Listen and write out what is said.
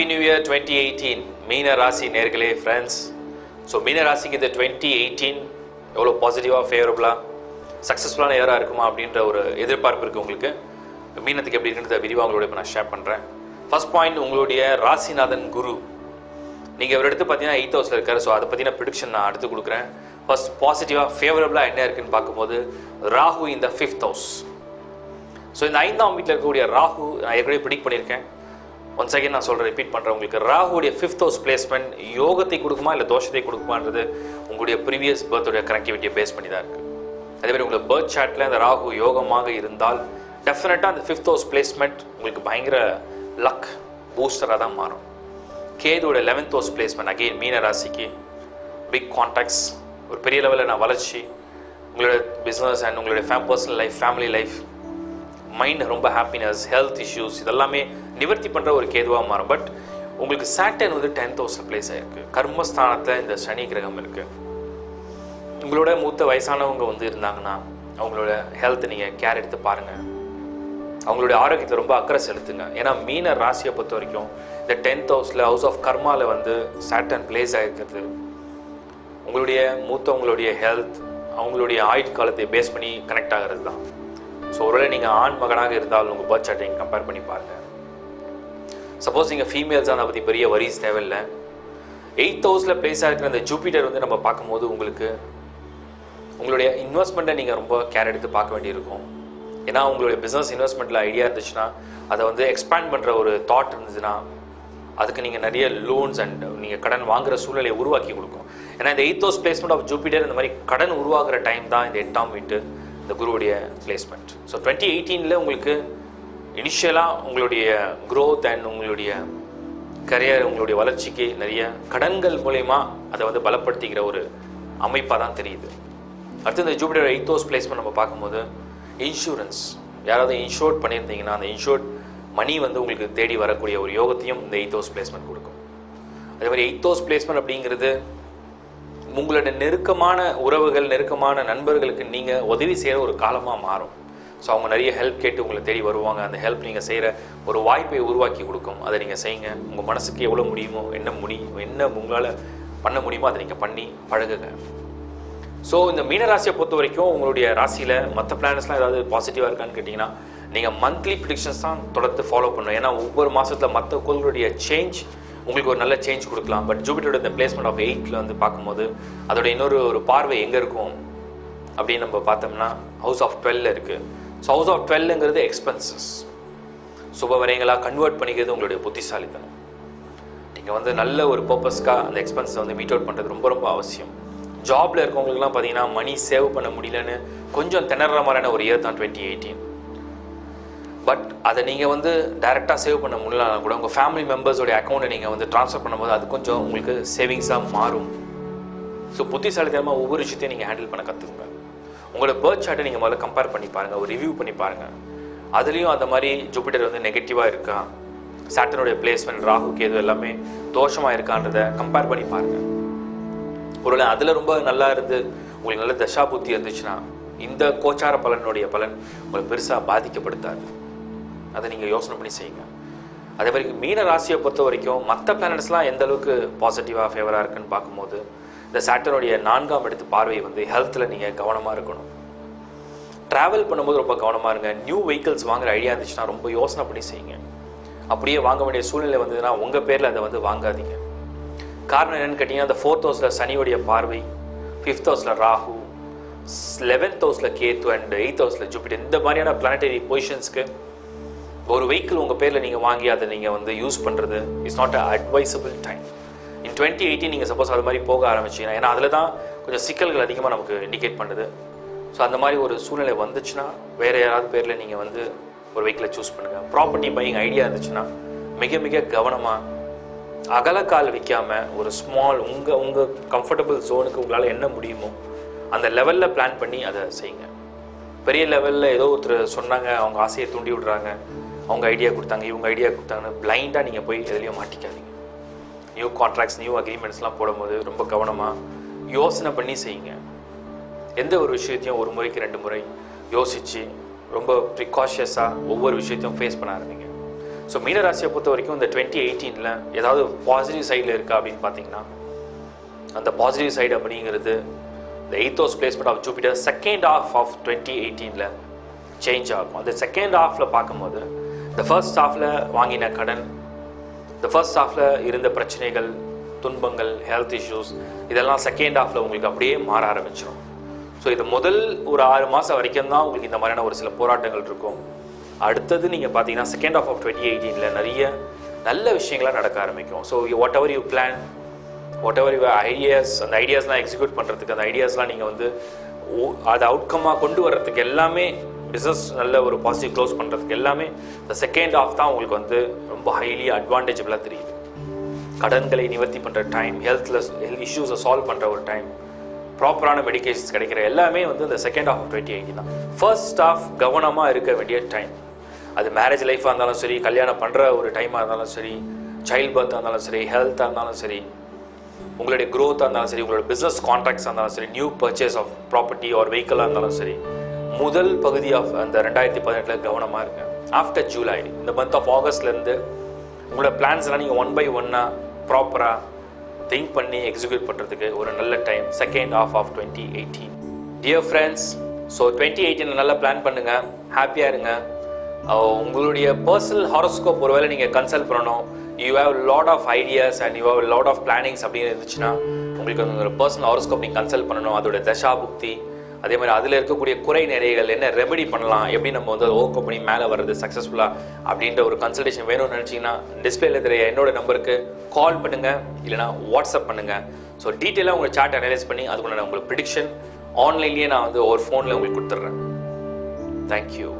happy new year twenty eighteen மீன ராசி நேர்களே ஃப்ரெண்ட்ஸ் ஸோ மீன ராசிக்கு இந்த டுவெண்ட்டி எயிட்டீன் எவ்வளோ பாசிட்டிவாக ஃபேவரபுளாக சக்ஸஸ்ஃபுல்லான இயராக இருக்குமா அப்படின்ற ஒரு எதிர்பார்ப்பு இருக்குது உங்களுக்கு. மீனத்துக்கு எப்படி இருக்குன்றத விரிவாக உங்களோட இப்போ நான் ஷேர் பண்ணுறேன் ஃபர்ஸ்ட் பாயிண்ட் உங்களுடைய ராசிநாதன் குரு. நீங்கள் இவர் எடுத்து பார்த்தீங்கன்னா எயித் ஹவுஸில் இருக்காரு. ஸோ அதை பற்றின ப்ரிடிக்ஷன் நான் அடுத்து கொடுக்குறேன். ஃபர்ஸ்ட் பாசிட்டிவாக ஃபேவரபுளாக என்ன இருக்குன்னு பார்க்கும்போது ராகு இந்த ஃபிஃப்த் ஹவுஸ் ஸோ இந்த ஐந்தாம் வீட்டில் இருக்கக்கூடிய ராகு நான் ஏற்கனவே ப்ரிடிக் பண்ணியிருக்கேன். ஒன்ஸ் செகண்ட் நான் சொல்கிறேன் ரிப்பீட் பண்ணுறேன் உங்களுக்கு ராகுடைய ஃபிஃப்த் ஹவுஸ் பிளேஸ்மெண்ட் யோகத்தை கொடுக்குமா இல்லை தோஷத்தை கொடுக்குமான்றது உங்களுடைய ப்ரீவியஸ் பர்த்துடைய கனெக்டிவிட்டியை பேஸ் பண்ணி தான் இருக்குது அதே மாதிரி உங்களுக்கு பர்த் சார்ட்டில் அந்த ராகு யோகமாக இருந்தால் டெஃபினட்டாக அந்த ஃபிஃப்த் ஹவுஸ் பிளேஸ்மெண்ட் உங்களுக்கு பயங்கர லக் பூஸ்டராக தான் மாறும். கேதோட லெவன்த் ஹவுஸ் பிளேஸ்மெண்ட் அகெயின் மீன ராசிக்கு பிக் கான்டாக்ட்ஸ் ஒரு பெரிய லெவலில் நான் வளர்ச்சி உங்களோட பிஸ்னஸ் அண்ட் உங்களுடைய fame personal life family life mind ரொம்ப ஹாப்பினஸ் ஹெல்த் இஷ்யூஸ் இதெல்லாமே நிவர்த்தி பண்ணுற ஒரு கேதுவாக மாறும். பட் உங்களுக்கு சாட்டன் வந்து டென்த் ஹவுஸில் பிளேஸ் ஆயிருக்கு. கர்மஸ்தானத்தில் இந்த சனி கிரகம் இருக்குது உங்களோட மூத்த வயசானவங்க வந்து இருந்தாங்கன்னா அவங்களோட ஹெல்த் நீங்கள் கேர் எடுத்து பாருங்கள் அவங்களுடைய ஆரோக்கியத்தை ரொம்ப அக்கறை செலுத்துங்க. ஏன்னா மீன ராசியை பொறுத்த வரைக்கும் இந்த டென்த் ஹவுஸில் ஹவுஸ் ஆஃப் கர்மாவில் வந்து சாட்டன் பிளேஸ் ஆகிருக்கிறது உங்களுடைய மூத்தவங்களுடைய ஹெல்த் அவங்களுடைய ஆயுட்காலத்தை பேஸ் பண்ணி கனெக்ட் ஆகிறது தான் ஸோ ஒருவேளை நீங்கள் ஆண் மகனாக இருந்தால் உங்கள் பர்த் சார்ட்டை கம்பேர் பண்ணி பாருங்கள் சப்போஸ் நீங்கள் ஃபீமேல்ஸ் அதை பற்றி பெரிய வரிஸ் தேவையில்லை. எயித் ஹவுஸில் பிளேஸாக இருக்கிற அந்த ஜூபிட்டர் வந்து நம்ம பார்க்கும்போது உங்களுக்கு உங்களுடைய இன்வெஸ்ட்மெண்ட்டை நீங்கள் ரொம்ப கேர் எடுத்து பார்க்க வேண்டியிருக்கும். ஏன்னா உங்களுடைய பிஸ்னஸ் இன்வெஸ்ட்மெண்ட்டில் ஐடியா இருந்துச்சுன்னா அதை வந்து எக்ஸ்பேண்ட் பண்ணுற ஒரு தாட் இருந்துச்சுன்னா அதுக்கு நீங்கள் நிறைய லோன்ஸ் அண்ட் நீங்கள் கடன் வாங்குற சூழ்நிலையை உருவாக்கி கொடுக்கும். ஏன்னா இந்த eighth house placement of Jupiter இந்த மாதிரி கடன் உருவாகிற டைம் தான் இந்த எட்டாம் வீட்டு இந்த குருவுடைய பிளேஸ்மெண்ட் ஸோ டுவெண்ட்டி எயிட்டீனில் உங்களுக்கு இனிஷியலாக உங்களுடைய க்ரோத் அண்ட் உங்களுடைய கரியர் உங்களுடைய வளர்ச்சிக்கு நிறைய கடன்கள் மூலயமா அதை வந்து பலப்படுத்திக்கிற ஒரு அமைப்பாக தான் தெரியுது. அடுத்து இந்த ஜூபிட்டர் எயித் ஹவுஸ் பிளேஸ்மெண்ட் நம்ம பார்க்கும்போது இன்சூரன்ஸ் யாராவது இன்ஷோர்ட் பண்ணியிருந்தீங்கன்னா அந்த இன்ஷோர்ட் மணி வந்து உங்களுக்கு தேடி வரக்கூடிய ஒரு யோகத்தையும் இந்த எயித் ஹவுஸ் பிளேஸ்மெண்ட் கொடுக்கும். அதே மாதிரி எயித் ஹவுஸ் பிளேஸ்மெண்ட் அப்படிங்கிறது உங்களோட நெருக்கமான உறவுகள் நெருக்கமான நண்பர்களுக்கு நீங்கள் உதவி செய்கிற ஒரு காலமாக மாறும். ஸோ அவங்க நிறைய ஹெல்ப் கேட்டு உங்களை தேடி வருவாங்க. அந்த ஹெல்ப் நீங்கள் செய்கிற ஒரு வாய்ப்பை உருவாக்கி கொடுக்கும். அதை நீங்கள் செய்யுங்க. உங்கள் மனசுக்கு எவ்வளோ முடியுமோ என்ன முடியும் என்ன உங்களால் பண்ண முடியுமோ அதை நீங்கள் பண்ணி பழகுங்க. ஸோ இந்த மீனராசியை பொறுத்த வரைக்கும் உங்களுடைய ராசியில் மற்ற பிளானட்ஸ்லாம் ஏதாவது பாசிட்டிவாக இருக்கான்னு கேட்டிங்கன்னா நீங்கள் மந்த்லி ப்ரிடிக்ஷன்ஸ் தான் தொடர்ந்து ஃபாலோ பண்ணணும். ஏன்னா ஒவ்வொரு மாதத்தில் மற்ற கோள்களுடைய சேஞ்ச் உங்களுக்கு ஒரு நல்ல சேஞ்ச் கொடுக்கலாம். பட் ஜூபிட்டரோட இந்த பிளேஸ்மெண்ட் ஆஃப் எயிட்டில் வந்து பார்க்கும்போது அதோட இன்னொரு ஒரு பார்வை எங்கே இருக்கும்? அப்படின்னு நம்ம பார்த்தோம்னா ஹவுஸ் ஆஃப் டுவெல் இருக்குது ஸோ ஹவுஸ் ஆஃப் டுவெல்லுங்கிறது எக்ஸ்பென்சஸ் சுப வரையங்களாக கன்வெர்ட் பண்ணிக்கிறது உங்களுடைய புத்திசாலித்தனம். நீங்கள் வந்து நல்ல ஒரு பர்பஸ்க்காக அந்த எக்ஸ்பென்ஸை வந்து மீட் அவுட் பண்ணுறது ரொம்ப ரொம்ப அவசியம். ஜாபில் இருக்கவங்களுக்குலாம் பார்த்தீங்கன்னா மணி சேவ் பண்ண முடியலன்னு கொஞ்சம் திணற மாதிரியான ஒரு இயர் தான் டுவெண்ட்டி எயிட்டீன் பட் அதை நீங்கள் வந்து டைரெக்டாக சேவ் பண்ண முடியலனா கூட உங்கள் ஃபேமிலி மெம்பர்ஸோடைய அக்கௌண்ட்டை நீங்கள் வந்து ட்ரான்ஸ்ஃபர் பண்ணும்போது அது கொஞ்சம் உங்களுக்கு சேவிங்ஸாக மாறும். ஸோ புத்திசாலித்தனமாக ஒவ்வொரு விஷயத்தையும் நீங்கள் ஹேண்டில் பண்ண கற்றுக்குங்க உங்களோட பேர்த் சார்ட்டை நீங்கள் முதல்ல கம்பேர் பண்ணி பாருங்கள் ஒரு ரிவ்யூ பண்ணி பாருங்கள் அதுலேயும் அந்த மாதிரி ஜூபிட்டர் வந்து நெகட்டிவாக இருக்கா? சாட்டனுடைய பிளேஸ்மெண்ட் ராகு கேது எல்லாமே தோஷமாக இருக்கான்றதை கம்பேர் பண்ணி பாருங்கள் ஒருவேளை அதில் ரொம்ப நல்லா இருந்து உங்களுக்கு நல்ல தசா புத்தி இருந்துச்சுன்னா இந்த கோச்சார பலனுடைய பலன் உங்களை பெருசாக பாதிக்கப்படுத்தாது. அதை நீங்கள் யோசனை பண்ணி செய்யுங்க. அதே மாதிரி மீன ராசியை பொறுத்த வரைக்கும் மற்ற பிளானட்ஸ்லாம் எந்த அளவுக்கு பாசிட்டிவாக ஃபேவராக இருக்குன்னு பார்க்கும்போது இந்த சாட்டனுடைய நான்காம் இடத்து பார்வை வந்து ஹெல்த்தில் நீங்கள் கவனமாக இருக்கணும். ட்ராவல் பண்ணும்போது ரொம்ப கவனமாக இருங்க. நியூ வெஹிக்கிள்ஸ் வாங்குற ஐடியா இருந்துச்சுன்னா ரொம்ப யோசனை பண்ணி செய்யுங்க. அப்படியே வாங்க வேண்டிய சூழ்நிலை வந்ததுன்னா உங்கள் பேரில் அதை வந்து வாங்காதீங்க. காரணம் என்னென்னு கேட்டிங்கன்னா அந்த ஃபோர்த் ஹவுஸில் சனியோடைய பார்வை ஃபிஃப்த் ஹவுஸில் ராகு லெவன்த் ஹவுஸில் கேத்து அண்ட் எயித் ஹவுஸில் ஜூபிட்டர். இந்த மாதிரியான பிளானட்டரி பொசிஷன்ஸ்க்கு ஒரு வெஹிக்கிள் உங்கள் பேரில் நீங்கள் வாங்கி அதை நீங்கள் வந்து யூஸ் பண்ணுறது is not a advisable time twenty eighteen நீங்கள் சப்போஸ் அது மாதிரி போக ஆரம்பிச்சிங்கன்னா ஏன்னா அதில் தான் கொஞ்சம் சிக்கல்கள் அதிகமாக நமக்கு இண்டிகேட் பண்ணுது. ஸோ அந்த மாதிரி ஒரு சூழ்நிலை வந்துச்சுன்னா வேறு யாராவது பேரில் நீங்கள் வந்து ஒரு வெஹிக்கிளை சூஸ் பண்ணுங்கள் ப்ராப்பர்ட்டி பையிங் ஐடியா இருந்துச்சுன்னா மிக மிக கவனமாக அகலக்கால் விற்காமல் ஒரு ஸ்மால் உங்கள் உங்கள் கம்ஃபர்டபுள் ஜோனுக்கு உங்களால் என்ன முடியுமோ அந்த லெவலில் பிளான் பண்ணி அதை செய்யுங்க. பெரிய லெவலில் ஏதோ ஒருத்தர் சொன்னாங்க அவங்க ஆசையை தூண்டி விடுறாங்க அவங்க ஐடியா கொடுத்தாங்க இவங்க ஐடியா கொடுத்தாங்கன்னு பிளைண்டாக நீங்கள் போய் எதுலேயும் மாட்டிக்காதீங்க. நியூ கான்ட்ராக்ட்ஸ் நியூ அக்ரிமெண்ட்ஸ்லாம் போடும்போது ரொம்ப கவனமாக யோசனை பண்ணி செய்யுங்க. எந்த ஒரு விஷயத்தையும் ஒரு முறைக்கு ரெண்டு முறை யோசித்து ரொம்ப ப்ரிகாஷியஸாக ஒவ்வொரு விஷயத்தையும் ஃபேஸ் பண்ண ஆரம்பிங்க. ஸோ மீனராசியை பொறுத்த வரைக்கும் இந்த டுவெண்ட்டி எயிட்டீனில் ஏதாவது பாசிட்டிவ் சைடில் இருக்கா அப்படின்னு பார்த்தீங்கன்னா அந்த பாசிட்டிவ் சைடு அப்படிங்கிறது இந்த eighth house placement of Jupiter second half of twenty எயிட்டீனில் சேஞ்ச் ஆகும். அந்த செகண்ட் ஹாஃபில் பார்க்கும்போது இந்த ஃபர்ஸ்ட் ஹாஃபில் வாங்கின கடன் இந்த ஃபர்ஸ்ட் ஹாஃபில் இருந்த பிரச்சனைகள் துன்பங்கள் ஹெல்த் இஷ்யூஸ் இதெல்லாம் செகண்ட் ஹாஃபில் உங்களுக்கு அப்படியே மாற ஆரம்பிச்சிடும் ஸோ இது முதல் ஒரு ஆறு மாதம் வரைக்கும் தான் உங்களுக்கு இந்த மாதிரியான ஒரு சில போராட்டங்கள் இருக்கும். அடுத்தது நீங்கள் பார்த்தீங்கன்னா செகண்ட் ஆஃப் ஆஃப் டுவெண்ட்டி எயிட்டீனில் நிறைய நல்ல விஷயங்களாக நடக்க ஆரம்பிக்கும். So whatever you plan whatever you ideas அந்த ஐடியாஸ்லாம் எக்ஸிக்யூட் பண்ணுறதுக்கு அந்த ஐடியாஸ்லாம் நீங்கள் வந்து அதை அவுட்கமாக கொண்டு வர்றதுக்கு எல்லாமே பிஸ்னஸ் நல்ல ஒரு பாசிட்டிவ் க்ளோஸ் பண்ணுறதுக்கு எல்லாமே இந்த செகண்ட் ஆஃப் தான் உங்களுக்கு வந்து ரொம்ப ஹைலி அட்வான்டேஜபிளாக தெரியுது. கடன்களை நிவர்த்தி பண்ணுற டைம் ஹெல்த்தில் ஹெல்த் இஷ்யூஸை சால்வ் பண்ணுற ஒரு டைம் ப்ராப்பரான மெடிக்கேஷன்ஸ் கிடைக்கிற எல்லாமே வந்து இந்த செகண்ட் ஆஃப் டுவெண்ட்டி எயிட்டி தான். ஃபர்ஸ்ட் ஆஃப் கவனமாக இருக்க வேண்டிய டைம் அது மேரேஜ் லைஃபாக இருந்தாலும் சரி கல்யாணம் பண்ணுற ஒரு டைமாக இருந்தாலும் சரி சைல்ட் பர்த்தாக இருந்தாலும் சரி ஹெல்த்தாக இருந்தாலும் சரி உங்களுடைய க்ரோத்தாக இருந்தாலும் சரி உங்களோட பிஸ்னஸ் கான்ட்ராக்ட்ஸாக இருந்தாலும் சரி new purchase of property or வெஹிக்கிளாக இருந்தாலும் சரி முதல் பகுதி ஆஃப் அந்த ரெண்டாயிரத்தி பதினெட்டில் கவனமாக இருங்க. ஆஃப்டர் ஜூலை இந்த மந்த் ஆஃப் ஆகஸ்ட்லேருந்து உங்களோட பிளான்ஸ்லாம் நீங்கள் ஒன் பை ஒன்னாக ப்ராப்பராக திங்க் பண்ணி எக்ஸிக்யூட் பண்ணுறதுக்கு ஒரு நல்ல time second half of twenty eighteen dear friends so twenty eighteen நல்லா பிளான் பண்ணுங்கள் ஹாப்பியாக இருங்க. உங்களுடைய பர்சனல் ஹாரோஸ்கோப் ஒருவேளை நீங்கள் கன்சல்ட் பண்ணணும். You have lot of ideas and you have lot of plannings அப்படின்னு இருந்துச்சுன்னா உங்களுக்கு ஒரு பர்சனல் ஹாரோஸ்கோப் நீங்கள் கன்சல்ட் பண்ணணும். அதோட தசா புக்தி அதே மாதிரி அதில் இருக்கக்கூடிய குறை நிறைகள் என்ன ரெமெடி பண்ணலாம் எப்படி நம்ம வந்து ஓவர் பண்ணி மேலே வர்றது சக்ஸஸ்ஃபுல்லாக அப்படின்ற ஒரு கன்சல்டேஷன் வேணும்னு நினச்சிங்கன்னா டிஸ்பிளேல தெரிய என்னோட நம்பருக்கு கால் பண்ணுங்கள் இல்லைனா வாட்ஸ்அப் பண்ணுங்கள் ஸோ டீட்டெயிலாக உங்கள் சார்ட் அனலைஸ் பண்ணி அதுக்குள்ள உங்களுக்கு ப்ரிடிக்ஷன் ஆன்லைன்லேயே நான் வந்து ஒரு ஃபோனில் உங்களுக்கு கொடுத்துட்றேன். தேங்க்யூ